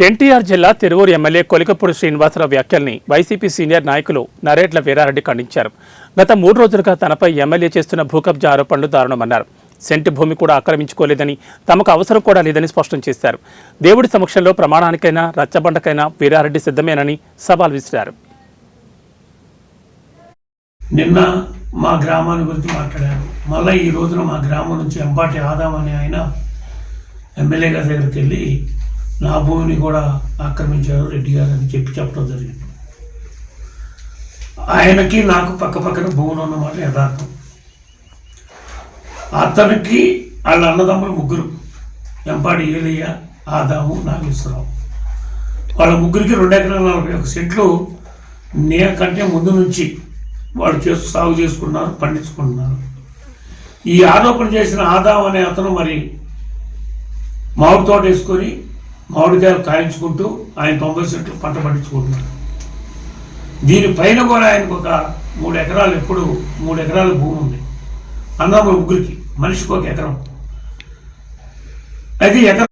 ఎన్టీఆర్ జిల్లా తిరువూరు ఎమ్మెల్యే కొలికపూడి శ్రీనివాసరావు వ్యాఖ్యల్ని YCP senior నాయకులు నరేట్ల వీరారెడ్డి ఖండించారు. గత మూడు రోజులుగా తనపై ఎమ్మెల్యే చేస్తున్న భూకబ్జ ఆరోపణలు దారుణమన్నారు. సెంటి భూమి కూడా ఆక్రమించుకోలేదని తమకు అవసరం కూడా లేదని స్పష్టం చేశారు. దేవుడి సమక్షంలో ప్రమాణానికైనా రచ్చబండకైనా వీరారెడ్డి సిద్ధమేనని సవాల్ విసిరారు. నిన్న మా గ్రామాన్ని గురించి మాట్లాడారు. మళ్ళీ ఈ రోజున మా గ్రామం నుంచి ఎంపాటి ఆదాం అనే ఆయన ఎమ్మెల్యే గారి దగ్గరికి వెళ్ళి నా భూమిని కూడా ఆక్రమించారు రెడ్డి గారు అని చెప్పి చెప్పడం జరిగింది. ఆయనకి నాకు పక్క పక్కన భూములు ఉన్నమాట యథార్థం. అతనికి వాళ్ళ అన్నదమ్ములు ముగ్గురు ఎంపాడి ఏలయ్య ఆదాము నాగేశ్వరరావు. వాళ్ళ ముగ్గురికి రెండు ఎకరాల నలభై ఒక సెంట్లు నే కంటే ముందు నుంచి వాళ్ళు చేస్తూ సాగు చేసుకున్నారు పండించుకుంటున్నారు. ఈ ఆరోపణ చేసిన ఆదాం అనే అతను మరి మామిడి తోట వేసుకొని మామిడికాయలు కాయించుకుంటూ ఆయన తొంభై సెంట్లు పంట పండించుకుంటున్నారు. దీనిపైన కూడా ఆయనకు ఒక మూడు ఎకరాలు ఎప్పుడు మూడు ఎకరాల భూమి ఉంది. అన్నదమ్ముల ముగ్గురికి మనిషికి ఒక ఎకరం. అయితే ఎకరం